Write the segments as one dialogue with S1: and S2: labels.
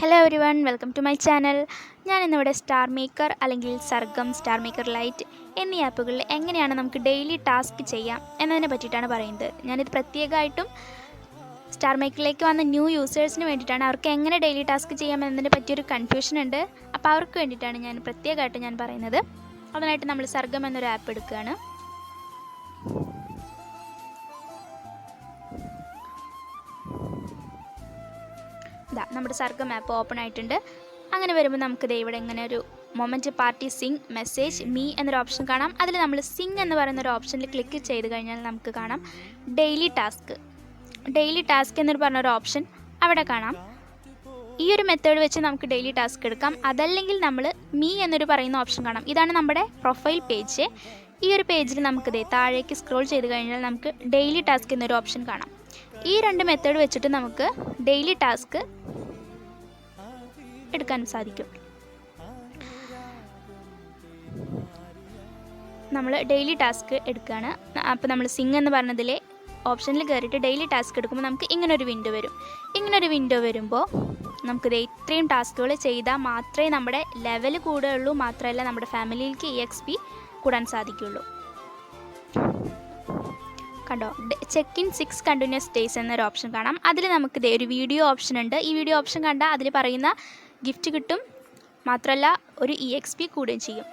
S1: Hello everyone welcome to my channel ഞാൻ ഇന്നിവിടെ star maker അല്ലെങ്കിൽ സർഗം സ്റ്റാർ മേക്കർ ലൈറ്റ് എന്നീ ആപ്പുകളിൽ എങ്ങനെയാണ് നമുക്ക് ഡെയിലി ടാസ്ക് ചെയ്യാം എന്നതിനെ പറ്റിയിട്ടാണ് പറയുന്നത്. ഞാനിത് പ്രത്യേകമായിട്ടും സ്റ്റാർ മേക്കറിലേക്ക് വന്ന ന്യൂ യൂസേഴ്സിന് വേണ്ടിയിട്ടാണ്. അവർക്ക് എങ്ങനെ ഡെയിലി ടാസ്ക് ചെയ്യാം എന്നതിനെ പറ്റിയൊരു കൺഫ്യൂഷൻ ഉണ്ട്. അപ്പോൾ അവർക്ക് വേണ്ടിയിട്ടാണ് ഞാൻ പ്രത്യേകമായിട്ട് ഞാൻ പറയുന്നത്. അതിനായിട്ട് നമ്മൾ സർഗം എന്നൊരു ആപ്പ് എടുക്കുകയാണ്. ഇതാ നമ്മുടെ സർഗം മാപ്പ് ഓപ്പൺ ആയിട്ടുണ്ട്. അങ്ങനെ വരുമ്പോൾ നമുക്ക് ദേ ഇവിടെ ഇങ്ങനെ ഒരു moment party sing message me എന്നൊരു ഓപ്ഷൻ കാണാം. അതിൽ നമ്മൾ സിങ് എന്ന് പറയുന്ന ഒരു ഓപ്ഷനിൽ ക്ലിക്ക് ചെയ്ത് കഴിഞ്ഞാൽ നമുക്ക് കാണാം. ഡെയിലി ടാസ്ക് ഡെയിലി ടാസ്ക് എന്നൊരു പറഞ്ഞൊരു ഓപ്ഷൻ അവിടെ കാണാം. ഈ ഒരു മെത്തേഡ് വെച്ച് നമുക്ക് ഡെയിലി ടാസ്ക് എടുക്കാം. അതല്ലെങ്കിൽ നമ്മൾ മീ എന്നൊരു പറയുന്ന ഓപ്ഷൻ കാണാം. ഇതാണ് നമ്മുടെ പ്രൊഫൈൽ പേജ് ഈ ഒരു പേജിൽ നമുക്ക് ദേ താഴേക്ക് സ്ക്രോൾ ചെയ്ത് കഴിഞ്ഞാൽ നമുക്ക് ഡെയിലി ടാസ്ക് എന്നൊരു ഓപ്ഷൻ കാണാം. ഈ രണ്ട് മെത്തേഡ് വെച്ചിട്ട് നമുക്ക് ഡെയിലി ടാസ്ക് എടുക്കാൻ സാധിക്കും. നമ്മൾ ഡെയിലി ടാസ്ക് എടുക്കുകയാണ്. അപ്പോൾ നമ്മൾ സിംഗ് എന്ന് പറഞ്ഞതിലെ ഓപ്ഷനിൽ കയറിയിട്ട് ഡെയിലി ടാസ്ക് എടുക്കുമ്പോൾ നമുക്ക് ഇങ്ങനൊരു വിൻഡോ വരും. ഇങ്ങനൊരു വിൻഡോ വരുമ്പോൾ നമുക്ക് ദേ ഇത്രയും ടാസ്കുകൾ ചെയ്താൽ മാത്രമേ നമ്മുടെ ലെവൽ കൂടുകയുള്ളൂ മാത്രമല്ല നമ്മുടെ ഫാമിലിയിലേക്ക് ഇ എക്സ് പി കൂടാൻ സാധിക്കുകയുള്ളൂ. കണ്ടോ? Check in six continuous days എന്നൊരു ഓപ്ഷൻ കാണാം. അതിൽ നമുക്ക് ഒരു വീഡിയോ ഓപ്ഷൻ ഉണ്ട്. ഈ വീഡിയോ ഓപ്ഷൻ കണ്ടാൽ അതിൽ പറയുന്ന ഗിഫ്റ്റ് കിട്ടും. മാത്രമല്ല ഒരു ഇ എക്സ് പി കൂടുകയും ചെയ്യും.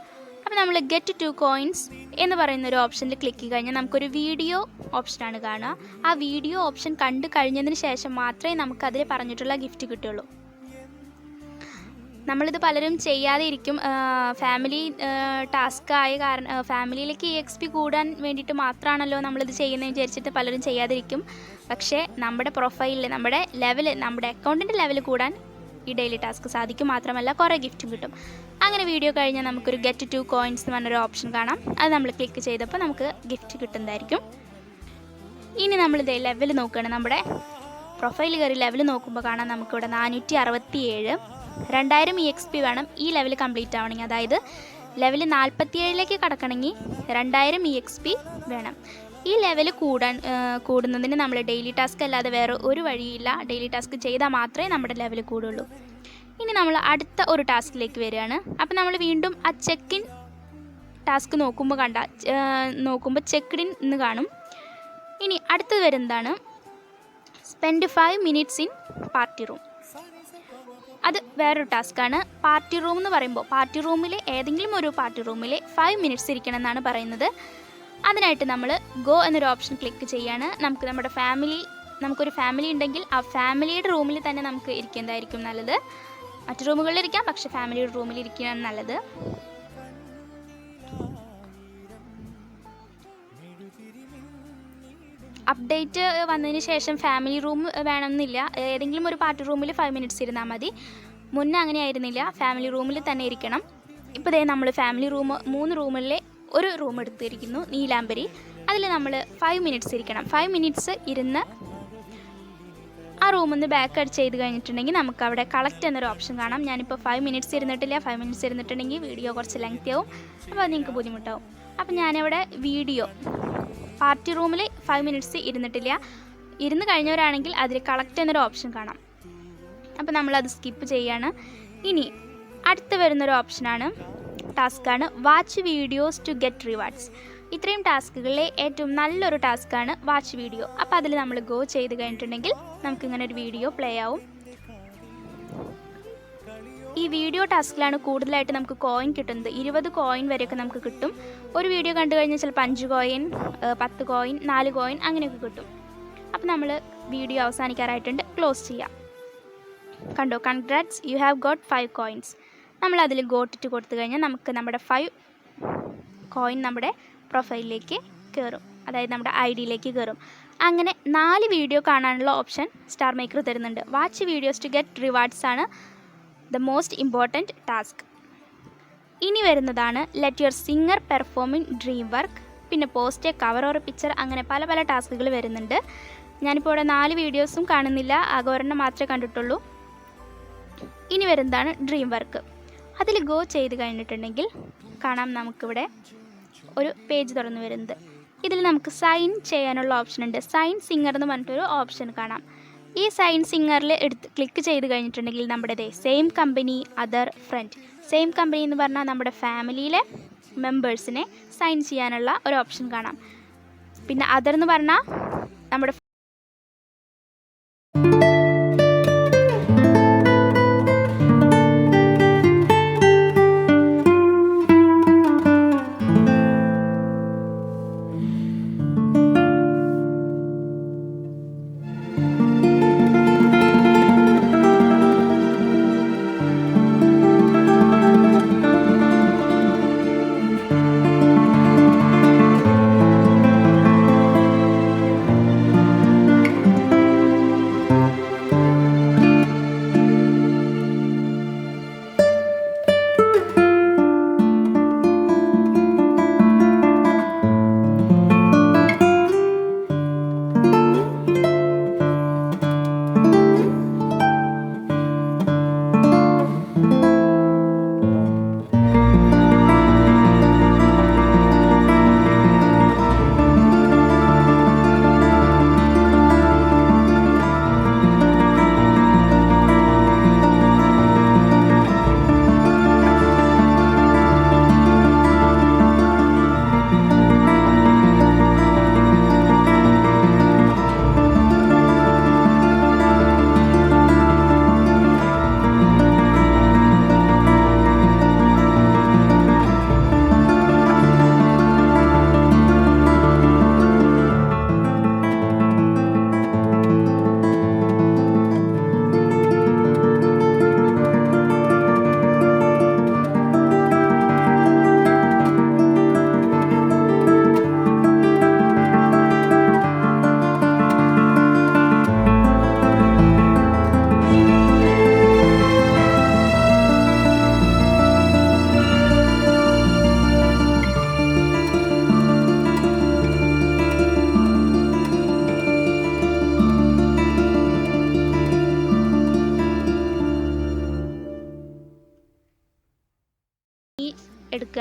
S1: അപ്പോൾ നമ്മൾ ഗെറ്റ് ടു കോയിൻസ് എന്ന് പറയുന്ന ഒരു ഓപ്ഷനിൽ ക്ലിക്ക് ചെയ്ത് കഴിഞ്ഞാൽ നമുക്കൊരു വീഡിയോ ഓപ്ഷനാണ് കാണുക. ആ വീഡിയോ ഓപ്ഷൻ കണ്ടു കഴിഞ്ഞതിന് ശേഷം മാത്രമേ നമുക്ക് അതിൽ പറഞ്ഞിട്ടുള്ള ഗിഫ്റ്റ് കിട്ടുള്ളൂ നമ്മളിത് പലരും ചെയ്യാതെ ഇരിക്കും. ഫാമിലി ടാസ്ക് ആയ കാരണം ഫാമിലിയിലേക്ക് ഇ എക്സ് പി കൂടാൻ വേണ്ടിയിട്ട് മാത്രമാണല്ലോ നമ്മളിത് ചെയ്യുന്നത് വിചാരിച്ചിട്ട് പലരും ചെയ്യാതിരിക്കും പക്ഷേ നമ്മുടെ പ്രൊഫൈലിൽ നമ്മുടെ ലെവൽ നമ്മുടെ അക്കൗണ്ടിന്റെ ലെവൽ കൂടാൻ ഈ ഡെയിലി ടാസ്ക് സാധിക്കും. മാത്രമല്ല കുറേ ഗിഫ്റ്റും കിട്ടും. അങ്ങനെ വീഡിയോ കഴിഞ്ഞാൽ നമുക്കൊരു ഗെറ്റ് ടു കോയിൻസ് എന്ന് പറഞ്ഞൊരു ഓപ്ഷൻ കാണാം. അത് നമ്മൾ ക്ലിക്ക് ചെയ്തപ്പോൾ നമുക്ക് ഗിഫ്റ്റ് കിട്ടുന്നതായിരിക്കും. ഇനി നമ്മൾ നമ്മളിത് ലെവൽ നോക്കുകയാണ്. നമ്മുടെ പ്രൊഫൈൽ കയറി ലെവൽ നോക്കുമ്പോൾ കാണാം നമുക്കിവിടെ നാനൂറ്റി അറുപത്തി ഏഴ് രണ്ടായിരം ഇ എക്സ് പി വേണം. ഈ ലെവൽ കംപ്ലീറ്റ് ആവണമെങ്കിൽ. അതായത് ലെവൽ നാൽപ്പത്തി ഏഴിലേക്ക് കടക്കണമെങ്കിൽ രണ്ടായിരം ഇ എക്സ് പി വേണം. ഈ ലെവൽ കൂടാൻ കൂടുന്നതിന് നമ്മൾ ഡെയിലി ടാസ്ക് അല്ലാതെ വേറെ ഒരു വഴിയില്ല. ഡെയിലി ടാസ്ക് ചെയ്താൽ മാത്രമേ നമ്മുടെ ലെവൽ കൂടുള്ളൂ. ഇനി നമ്മൾ അടുത്ത ഒരു ടാസ്കിലേക്ക് വരികയാണ്. അപ്പോൾ നമ്മൾ വീണ്ടും ആ ചെക്ക് ഇൻ ടാസ്ക് നോക്കുമ്പോൾ കണ്ട നോക്കുമ്പോൾ ചെക്ക് ഇൻ എന്ന് കാണും. ഇനി അടുത്തത് വരുന്നതാണ് spend five minutes in party room അത് വേറൊരു ടാസ്ക്കാണ് പാർട്ടി റൂം എന്ന് പറയുമ്പോൾ പാർട്ടി റൂമിലെ ഏതെങ്കിലും ഒരു പാർട്ടി റൂമിലെ ഫൈവ് മിനിറ്റ്സ് ഇരിക്കണം എന്നാണ് പറയുന്നത്. അതിനായിട്ട് നമ്മൾ ഗോ എന്നൊരു ഓപ്ഷൻ ക്ലിക്ക് ചെയ്യാണ്. നമുക്ക് നമ്മുടെ ഫാമിലി നമുക്കൊരു ഫാമിലി ഉണ്ടെങ്കിൽ ആ ഫാമിലിയുടെ റൂമിൽ തന്നെ നമുക്ക് ഇരിക്കുന്നതായിരിക്കും നല്ലത്? മറ്റു റൂമുകളിൽ ഇരിക്കാം പക്ഷെ ഫാമിലിയുടെ റൂമിൽ ഇരിക്കുകയാണ് നല്ലത്. അപ്ഡേറ്റ് വന്നതിന് ശേഷം ഫാമിലി റൂം വേണമെന്നില്ല. ഏതെങ്കിലും ഒരു പാർട്ടി റൂമിൽ ഫൈവ് മിനിറ്റ്സ് ഇരുന്നാൽ മതി. മുന്നേ അങ്ങനെ ആയിരുന്നില്ല. ഫാമിലി റൂമിൽ തന്നെ ഇരിക്കണം. ഇപ്പോൾ ദേ നമ്മൾ ഫാമിലി റൂം മൂന്ന് റൂമിലെ ഒരു റൂം എടുത്തിരിക്കുന്നു നീലാംബരി. അതിൽ നമ്മൾ ഫൈവ് മിനിറ്റ്സ് ഇരിക്കണം. ഫൈവ് മിനിറ്റ്സ് ഇരുന്ന് ആ റൂമൊന്ന് ബാക്ക് അടിച്ച് ചെയ്ത് കഴിഞ്ഞിട്ടുണ്ടെങ്കിൽ നമുക്ക് അവിടെ കളക്ട് എന്നൊരു ഓപ്ഷൻ കാണാം. ഞാനിപ്പോൾ ഫൈവ് മിനിറ്റ്സ് ഇരുന്നിട്ടില്ല. ഫൈവ് മിനിറ്റ്സ് ഇരുന്നിട്ടുണ്ടെങ്കിൽ വീഡിയോ കുറച്ച് ലെങ്ത് ആവും. അപ്പോൾ അത് നിങ്ങൾക്ക് ബുദ്ധിമുട്ടാവും. അപ്പോൾ ഞാനിവിടെ വീഡിയോ പാർട്ടി റൂമിൽ ഫൈവ് മിനിറ്റ്സ് ഇരുന്നിട്ടില്ല. ഇരുന്ന് കഴിഞ്ഞവരാണെങ്കിൽ അതിൽ കളക്ട് എന്നൊരു ഓപ്ഷൻ കാണാം. അപ്പോൾ നമ്മളത് സ്കിപ്പ് ചെയ്യാണ്. ഇനി അടുത്ത് വരുന്നൊരു ഓപ്ഷനാണ് ടാസ്ക്കാണ്. Watch videos to get rewards ഇത്രയും ടാസ്കുകളിലെ ഏറ്റവും നല്ലൊരു ടാസ്ക്കാണ് വാച്ച് വീഡിയോ അപ്പോൾ അതിൽ നമ്മൾ ഗോ ചെയ്ത് കഴിഞ്ഞിട്ടുണ്ടെങ്കിൽ നമുക്കിങ്ങനെ ഒരു വീഡിയോ പ്ലേ ആവും. ഈ വീഡിയോ ടാസ്കിലാണ് കൂടുതലായിട്ട് നമുക്ക് കോയിൻ കിട്ടുന്നത്. ഇരുപത് കോയിൻ വരെയൊക്കെ നമുക്ക് കിട്ടും. ഒരു വീഡിയോ കണ്ടു കഴിഞ്ഞാൽ ചിലപ്പോൾ അഞ്ച് കോയിൻ പത്ത് കോയിൻ നാല് കോയിൻ അങ്ങനെയൊക്കെ കിട്ടും. അപ്പോൾ നമ്മൾ വീഡിയോ അവസാനിക്കാറായിട്ടുണ്ട്. ക്ലോസ് ചെയ്യാം. കണ്ടോ? Congrats you have got five coins നമ്മൾ അതിൽ ഗോട്ടിട്ട് കൊടുത്തു കഴിഞ്ഞാൽ നമുക്ക് നമ്മുടെ ഫൈവ് കോയിൻ നമ്മുടെ പ്രൊഫൈലിലേക്ക് കയറും അതായത് നമ്മുടെ ഐ ഡിയിലേക്ക് കയറും അങ്ങനെ നാല് വീഡിയോ കാണാനുള്ള ഓപ്ഷൻ സ്റ്റാർ മേക്കർ തരുന്നുണ്ട്. Watch videos to get rewards ആണ് ദ മോസ്റ്റ് ഇമ്പോർട്ടന്റ് ടാസ്ക് ഇനി വരുന്നതാണ് let your singer performing dream work പിന്നെ പോസ്റ്റ് കവർ ഓർ പിക്ചർ അങ്ങനെ പല പല ടാസ്കുകൾ വരുന്നുണ്ട്. ഞാനിപ്പോൾ ഇവിടെ നാല് വീഡിയോസും കാണുന്നില്ല. ആകെ മാത്രമേ കണ്ടിട്ടുള്ളൂ. ഇനി വരുന്നതാണ് ഡ്രീം വർക്ക് അതിൽ ഗോ ചെയ്ത് കഴിഞ്ഞിട്ടുണ്ടെങ്കിൽ കാണാം നമുക്കിവിടെ ഒരു പേജ് തുറന്നു വരുന്നത്. ഇതിൽ നമുക്ക് സൈൻ ചെയ്യാനുള്ള ഓപ്ഷൻ ഉണ്ട്. സൈൻ സിംഗർ എന്ന് പറഞ്ഞിട്ടൊരു ഓപ്ഷൻ കാണാം. ഈ സൈൻ സിംഗറിൽ എടുത്ത് ക്ലിക്ക് ചെയ്ത് കഴിഞ്ഞിട്ടുണ്ടെങ്കിൽ നമ്മുടെ same company other friend same company എന്ന് പറഞ്ഞാൽ നമ്മുടെ ഫാമിലിയിലെ മെമ്പേഴ്സിനെ സൈൻ ചെയ്യാനുള്ള ഒരു ഓപ്ഷൻ കാണാം. പിന്നെ അതർ എന്ന് പറഞ്ഞാൽ നമ്മുടെ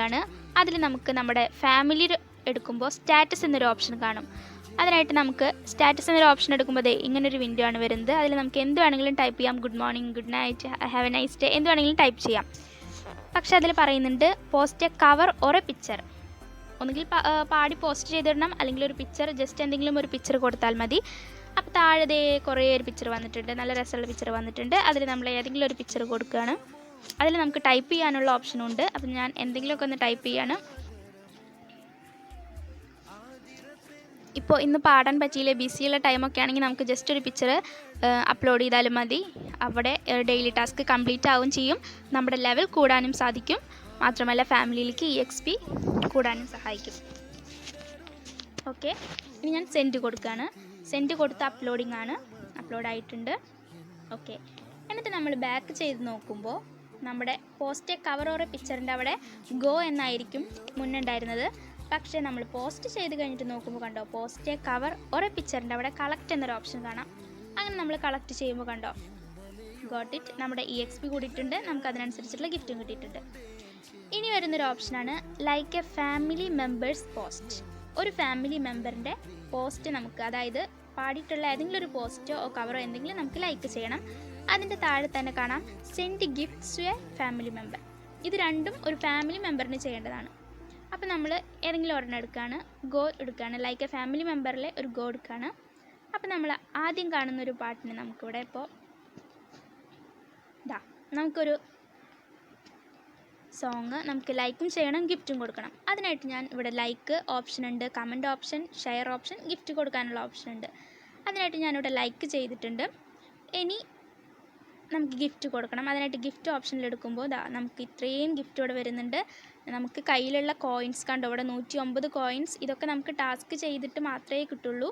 S1: എടുക്കുകയാണ്. അതിൽ നമുക്ക് നമ്മുടെ ഫാമിലി എടുക്കുമ്പോൾ സ്റ്റാറ്റസ് എന്നൊരു ഓപ്ഷൻ കാണും. അതിനായിട്ട് നമുക്ക് സ്റ്റാറ്റസ് എന്നൊരു ഓപ്ഷൻ എടുക്കുമ്പോൾ ഇങ്ങനൊരു വിൻഡോ ആണ് വരുന്നത്. അതിൽ നമുക്ക് എന്ത് വേണമെങ്കിലും ടൈപ്പ് ചെയ്യാം. Good morning good night have a nice day എന്ത് വേണമെങ്കിലും ടൈപ്പ് ചെയ്യാം. പക്ഷേ അതിൽ പറയുന്നുണ്ട് post a cover or a picture ഒന്നുകിൽ പാടി പോസ്റ്റ് ചെയ്തിടണം. അല്ലെങ്കിൽ ഒരു പിക്ചർ ജസ്റ്റ് എന്തെങ്കിലും ഒരു പിക്ചർ കൊടുത്താൽ മതി. അപ്പോൾ താഴെ കുറേ ഒരു പിക്ചർ വന്നിട്ടുണ്ട്. നല്ല രസമുള്ള പിക്ചർ വന്നിട്ടുണ്ട്. അതിൽ നമ്മൾ ഏതെങ്കിലും ഒരു പിക്ചർ കൊടുക്കുകയാണ്. അതിൽ നമുക്ക് ടൈപ്പ് ചെയ്യാനുള്ള ഓപ്ഷൻ ഉണ്ട്. അപ്പം ഞാൻ എന്തെങ്കിലുമൊക്കെ ഒന്ന് ടൈപ്പ് ചെയ്യാണ്. ഇപ്പോൾ ഇന്ന് പാടാൻ പറ്റിയില്ല. ബിസിയുള്ള ടൈമൊക്കെ ആണെങ്കിൽ നമുക്ക് ജസ്റ്റ് ഒരു പിക്ചർ അപ്ലോഡ് ചെയ്താലും മതി. അവിടെ ഡെയിലി ടാസ്ക് കംപ്ലീറ്റ് ആവും ചെയ്യും. നമ്മുടെ ലെവൽ കൂടാനും സാധിക്കും. മാത്രമല്ല ഫാമിലിയിലേക്ക് ഇ എക്സ് പി കൂടാനും സഹായിക്കും. ഓക്കെ ഇനി ഞാൻ സെൻഡ് കൊടുക്കുകയാണ് സെൻഡ് കൊടുത്ത അപ്ലോഡിംഗ് ആണ്. അപ്ലോഡ് ആയിട്ടുണ്ട്. ഓക്കെ എന്നിട്ട് നമ്മൾ ബാക്ക് ചെയ്ത് നോക്കുമ്പോൾ നമ്മുടെ പോസ്റ്റ് കവർ ഓർ പിക്ചറിന്റെ അവിടെ ഗോ എന്നായിരിക്കും മുന്നുണ്ടായിരുന്നത്. പക്ഷേ നമ്മൾ പോസ്റ്റ് ചെയ്ത് കഴിഞ്ഞിട്ട് നോക്കുമ്പോൾ കണ്ടോ പോസ്റ്റ് കവർ ഓർ പിക്ചറിന്റെ അവിടെ കളക്ട് എന്നൊരു ഓപ്ഷൻ കാണാം. അങ്ങനെ നമ്മൾ കളക്ട് ചെയ്യുമ്പോൾ കണ്ടോ ഗോട്ട് ഇറ്റ് നമ്മുടെ ഇ എക്സ് പി കൂടിയിട്ടുണ്ട്. നമുക്ക് അതിനനുസരിച്ചുള്ള ഗിഫ്റ്റും കിട്ടിയിട്ടുണ്ട്. ഇനി വരുന്നൊരു ഓപ്ഷനാണ് like a family members post ഒരു ഫാമിലി മെമ്പറിന്റെ പോസ്റ്റ് നമുക്ക് അതായത് പാടിയിട്ടുള്ള ഏതെങ്കിലും ഒരു പോസ്റ്റോ കവറോ എന്തെങ്കിലും നമുക്ക് ലൈക്ക് ചെയ്യണം. അതിന്റെ താഴെ തന്നെ കാണാം send gifts to a family member. ഇത് രണ്ടും ഒരു ഫാമിലി മെമ്പറിന് ചെയ്യേണ്ടതാണ്. അപ്പോൾ നമ്മൾ ഏതെങ്കിലും ഒരെണ്ണം എടുക്കുകയാണ് ഗോ എടുക്കുകയാണ് ലൈക്ക് എ ഫാമിലി മെമ്പറിലെ ഒരു ഗോ എടുക്കുകയാണ് അപ്പോൾ നമ്മൾ ആദ്യം കാണുന്ന ഒരു പാട്ടിന് നമുക്കിവിടെ ഇപ്പോൾ ഇതാ നമുക്കൊരു സോങ് നമുക്ക് ലൈക്കും ചെയ്യണം ഗിഫ്റ്റും കൊടുക്കണം. അതിനായിട്ട് ഞാൻ ഇവിടെ ലൈക്ക് ഓപ്ഷൻ ഉണ്ട് comment option share option gift കൊടുക്കാനുള്ള ഓപ്ഷൻ ഉണ്ട്. അതിനായിട്ട് ഞാനിവിടെ ലൈക്ക് ചെയ്തിട്ടുണ്ട്. ഇനി നമുക്ക് ഗിഫ്റ്റ് കൊടുക്കണം. അതിനായിട്ട് ഗിഫ്റ്റ് ഓപ്ഷനിൽ എടുക്കുമ്പോൾ നമുക്ക് ഇത്രയും ഗിഫ്റ്റ് ഇവിടെ വരുന്നുണ്ട്. നമുക്ക് കയ്യിലുള്ള കോയിൻസ് കണ്ടോ? ഇവിടെ നൂറ്റി ഒമ്പത് കോയിൻസ് ഇതൊക്കെ നമുക്ക് ടാസ്ക് ചെയ്തിട്ട് മാത്രമേ കിട്ടുള്ളൂ.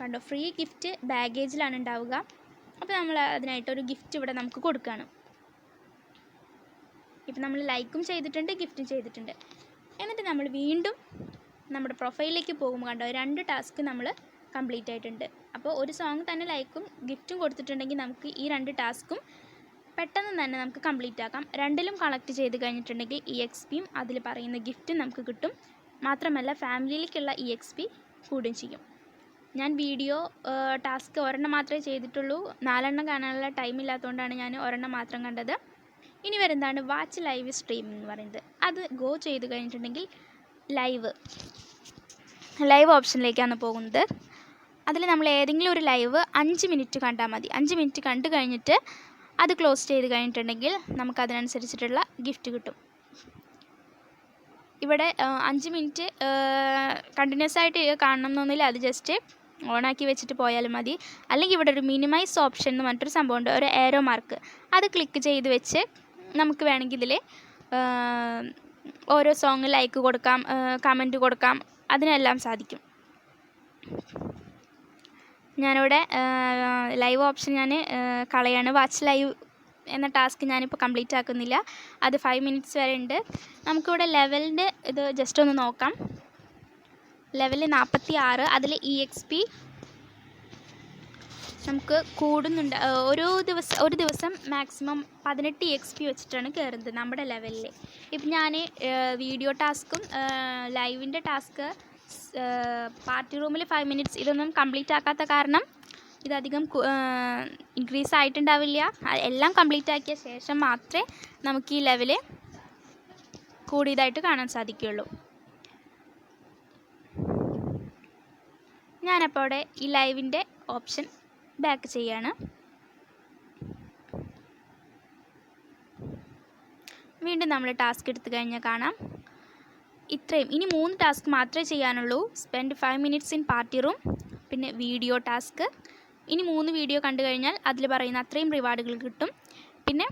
S1: കണ്ടോ? ഫ്രീ ഗിഫ്റ്റ് ബാഗേജിലാണ് ഉണ്ടാവുക. അപ്പോൾ നമ്മൾ അതിനായിട്ട് ഒരു ഗിഫ്റ്റ് ഇവിടെ നമുക്ക് കൊടുക്കുകയാണ്. ഇപ്പം നമ്മൾ ലൈക്കും ചെയ്തിട്ടുണ്ട് ഗിഫ്റ്റും ചെയ്തിട്ടുണ്ട്. എന്നിട്ട് നമ്മൾ വീണ്ടും നമ്മുടെ പ്രൊഫൈലിലേക്ക് പോകുമ്പോൾ കണ്ടോ? രണ്ട് ടാസ്ക് നമ്മൾ കംപ്ലീറ്റ് ആയിട്ടുണ്ട്. അപ്പോൾ ഒരു സോങ് തന്നെ ലൈക്കും ഗിഫ്റ്റും കൊടുത്തിട്ടുണ്ടെങ്കിൽ നമുക്ക് ഈ രണ്ട് ടാസ്കും പെട്ടെന്ന് തന്നെ നമുക്ക് കംപ്ലീറ്റ് ആക്കാം. രണ്ടിലും കളക്ട് ചെയ്ത് കഴിഞ്ഞിട്ടുണ്ടെങ്കിൽ ഇ എക്സ് പിയും അതിൽ പറയുന്ന ഗിഫ്റ്റും നമുക്ക് കിട്ടും. മാത്രമല്ല ഫാമിലിയിലേക്കുള്ള ഇ എക്സ് പി കൂടുകയും ചെയ്യും. ഞാൻ വീഡിയോ ടാസ്ക് ഒരെണ്ണം മാത്രമേ ചെയ്തിട്ടുള്ളൂ. നാലെണ്ണം കാണാനുള്ള ടൈം ഇല്ലാത്തതുകൊണ്ടാണ് ഞാൻ ഒരെണ്ണം മാത്രം കണ്ടത്. ഇനി വരുന്നതാണ് വാച്ച് ലൈവ് സ്ട്രീം എന്ന് പറയുന്നത്. അത് ഗോ ചെയ്ത് കഴിഞ്ഞിട്ടുണ്ടെങ്കിൽ ലൈവ് ലൈവ് ഓപ്ഷനിലേക്കാണ് പോകുന്നത്. അതിൽ നമ്മൾ ഏതെങ്കിലും ഒരു ലൈവ് അഞ്ച് മിനിറ്റ് കണ്ടാൽ മതി. അഞ്ച് മിനിറ്റ് കണ്ടു കഴിഞ്ഞിട്ട് അത് ക്ലോസ് ചെയ്ത് കഴിഞ്ഞിട്ടുണ്ടെങ്കിൽ നമുക്ക് അതിനനുസരിച്ചിട്ടുള്ള ഗിഫ്റ്റ് കിട്ടും. ഇവിടെ അഞ്ച് മിനിറ്റ് കണ്ടിന്യൂസ് ആയിട്ട് കാണണം എന്നൊന്നുമില്ല അത് ജസ്റ്റ് ഓണാക്കി വെച്ചിട്ട് പോയാലും മതി. അല്ലെങ്കിൽ ഇവിടെ ഒരു മിനിമൈസ് ഓപ്ഷൻ എന്ന് പറഞ്ഞിട്ടൊരു സംഭവമുണ്ട് ഒരു ഏരോ മാർക്ക് അത് ക്ലിക്ക് ചെയ്ത് വെച്ച് നമുക്ക് വേണമെങ്കിൽ ഇതിൽ ഓരോ സോങ് ലൈക്ക് കൊടുക്കാം കമന്റ് കൊടുക്കാം. അതിനെല്ലാം സാധിക്കും. ഞാനിവിടെ ലൈവ് ഓപ്ഷൻ ഞാൻ കളയാണ്. വാച്ച് ലൈവ് എന്ന ടാസ്ക് ഞാനിപ്പോൾ കംപ്ലീറ്റ് ആക്കുന്നില്ല. അത് ഫൈവ് മിനിറ്റ്സ് വരെ ഉണ്ട്. നമുക്കിവിടെ ലെവലിന്റെ ഇത് ജസ്റ്റ് ഒന്ന് നോക്കാം. ലെവൽ നാൽപ്പത്തി ആറ് അതിൽ ഇ എക്സ് പി നമുക്ക് കൂടുന്നുണ്ട്. ഒരു ദിവസം ഒരു ദിവസം മാക്സിമം പതിനെട്ട് എക്സ് പി വെച്ചിട്ടാണ് കയറുന്നത് നമ്മുടെ ലെവലിൽ ഇപ്പം ഞാൻ വീഡിയോ ടാസ്കും ലൈവിന്റെ ടാസ്ക് പാർട്ടി റൂമിൽ ഫൈവ് മിനിറ്റ്സ് ഇതൊന്നും കംപ്ലീറ്റ് ആക്കാത്ത കാരണം ഇതധികം ഇൻക്രീസ് ആയിട്ടുണ്ടാവില്ല. എല്ലാം കംപ്ലീറ്റ് ആക്കിയ ശേഷം മാത്രമേ നമുക്ക് ഈ ലെവൽ കൂടിയതായിട്ട് കാണാൻ സാധിക്കുകയുള്ളൂ. ഞാനപ്പോൾ അവിടെ ഈ ലൈവിന്റെ ഓപ്ഷൻ ബാക്ക് ചെയ്യാണ്. വീണ്ടും നമ്മൾ ടാസ്ക് എടുത്തു കഴിഞ്ഞാൽ കാണാം. ഇത്രയും. ഇനി മൂന്ന് ടാസ്ക് മാത്രമേ ചെയ്യാനുള്ളൂ. Spend five minutes in party room പിന്നെ വീഡിയോ ടാസ്ക് ഇനി മൂന്ന് വീഡിയോ കണ്ടു കഴിഞ്ഞാൽ അതിൽ പറയുന്ന അത്രയും റിവാർഡുകൾ കിട്ടും. പിന്നെ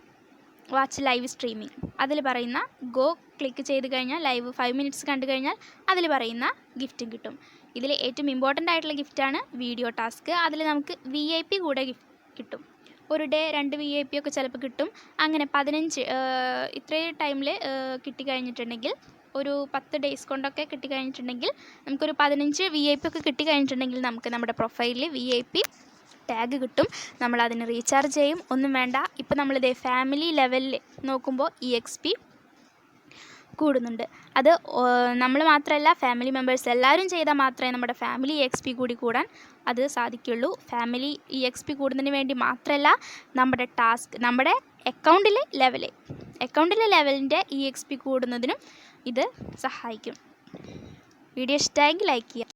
S1: വാച്ച് ലൈവ് സ്ട്രീമിംഗ് അതിൽ പറയുന്ന ഗോ ക്ലിക്ക് ചെയ്ത് കഴിഞ്ഞാൽ ലൈവ് ഫൈവ് മിനിറ്റ്സ് കണ്ടു കഴിഞ്ഞാൽ അതിൽ പറയുന്ന ഗിഫ്റ്റും കിട്ടും. ഇതിൽ ഏറ്റവും ഇമ്പോർട്ടന്റ് ആയിട്ടുള്ള ഗിഫ്റ്റാണ് വീഡിയോ ടാസ്ക് അതിൽ നമുക്ക് വി ഐ പി കൂടെ ഗിഫ്റ്റ് കിട്ടും. ഒരു ഡേ രണ്ട് വി ഐ പി ഒക്കെ ചിലപ്പോൾ കിട്ടും. അങ്ങനെ പതിനഞ്ച് ഇത്രയും ടൈമിൽ കിട്ടിക്കഴിഞ്ഞിട്ടുണ്ടെങ്കിൽ ഒരു പത്ത് ഡേയ്സ് കൊണ്ടൊക്കെ കിട്ടിക്കഴിഞ്ഞിട്ടുണ്ടെങ്കിൽ നമുക്കൊരു പതിനഞ്ച് വി ഐ പി ഒക്കെ കിട്ടിക്കഴിഞ്ഞിട്ടുണ്ടെങ്കിൽ നമുക്ക് നമ്മുടെ പ്രൊഫൈലിൽ വി ഐ പി ടാഗ് കിട്ടും. നമ്മൾ അതിന് റീചാർജ് ചെയ്യും. ഒന്നും വേണ്ട. ഇപ്പം നമ്മളിതേ ഫാമിലി ലെവലിൽ നോക്കുമ്പോൾ ഇ എക്സ് പി കൂടുന്നുണ്ട്. അത് നമ്മൾ മാത്രമല്ല ഫാമിലി മെമ്പേഴ്സ് എല്ലാവരും ചെയ്താൽ മാത്രമേ നമ്മുടെ ഫാമിലി എക്സ് പി കൂടി കൂടാൻ അത് സാധിക്കുള്ളൂ. ഫാമിലി ഇ എക്സ് പി കൂടുന്നതിന് വേണ്ടി മാത്രമല്ല നമ്മുടെ ടാസ്ക് നമ്മുടെ അക്കൗണ്ടിലെ ലെവൽ അക്കൗണ്ടിലെ ലെവലിന്റെ ഇ എക്സ് പി കൂടുന്നതിനും ഇത് സഹായിക്കും. വീഡിയോ ഇഷ്ടമായെങ്കിൽ ലൈക്ക് ചെയ്യുക.